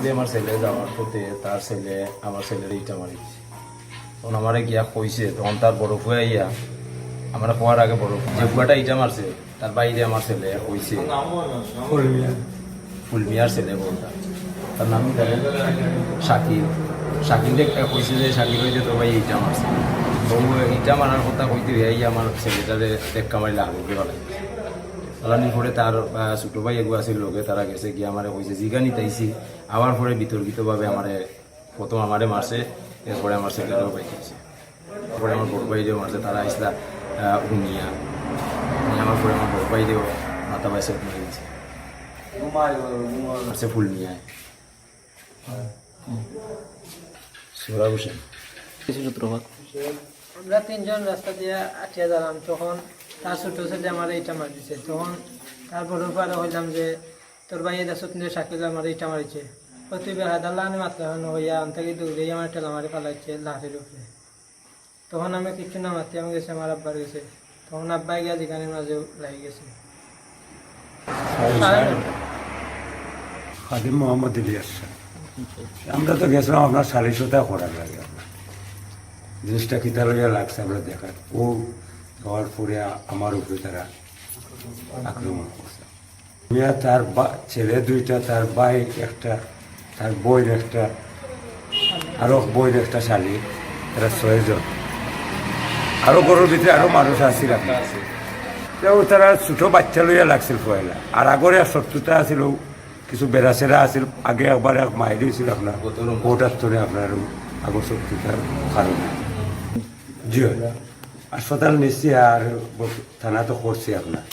করে আমার ছেলে যাওয়ার পথে তার ছেলে, আমার ছেলের ইটা মারিছে তখন আমারে গিয়া কইছে, তখন তার বরফ হয়ে আইয়া আমার হওয়ার আগে বরফ যে বুয়াটা ইটা মারছে, তার বাইরে আমার ছেলে কইছে ফুলমিয়ার ছেলে বলতা তার নাম জানেন? শাকিল। কইছে যে, শাকিল হইতে তো ভাই ইটা মারছে। তো ইটা মারার কথা কইতে এই আমার ছেলেটারে টেক্কা মারি লাগবে বলে? আলানি পরে তার ছোট ভাই এগু আছিল লোকে তারা গেছে গিয়ে আমারে কইছে জিগা নিতাইছি আমার পরে বিতর্কিতভাবে আমারে প্রথম আমারে মারছে এরপরে আমার ছেলেটাও পাইতেছে তারপরে আমার বড় ভাই মারছে তারা আইসলা উনিয়া আমার পরে আমার বড় ভাই দিয়েও মাথা বাইসে মারি দিয়েছে মারছে ফুল নিয়ে। সুরা হোসেন কিছু সূত্রপাত। আমরা তিনজন রাস্তা দিয়ে আটিয়া দাঁড়াম তখন তার ছোট ছেলে আমার ইটা মার দিছে তখন তার বড় পারে হইলাম যে, তোর ভাই এটা সত্যি সাকিল আমার ইটা মারিছে। তুই বেহাদাল্লা আনি মাত্রা হইয়া আন থেকে দৌড়ে আমার ঠেলা মারি পালাইছে লাঠির উপরে। তখন আমি কিছু না মাতি আমি গেছে, আমার আব্বার গেছে তখন আব্বাই গিয়া যেখানের মাঝেও লাগি গেছে। খাদিম মোহাম্মদ ইলিয়াস আমরা তো গেছিলাম আপনার সালিশতা করার লাগে আপনার জিনিসটা কিতা লইয়া লাগছে আমরা দেখার। ও হওয়ার পরে আমার উপরে তারা আক্রমণ করছে। মিয়া তার ছেলে দুইটা, তার ভাই একটা, তার বইন একটা, আরও বইন একটা শালি, তারা ছয়জন। আরও গরুর ভিতরে আরও মানুষ আসছিল আপনার তারা ছোট বাচ্চা লইয়া লাগছিল পয়লা। আর আগরে শত্রুতা আছিল, কিছু বেড়াচেরা আছিল, আগে একবার এক মাইরি হয়েছিল আপনার ওটার তোরে আপনার আগর শত্রুতার কারণে। জি হয়। হাসপাতাল নিচ্ছি আর থানা তো করছি আপনার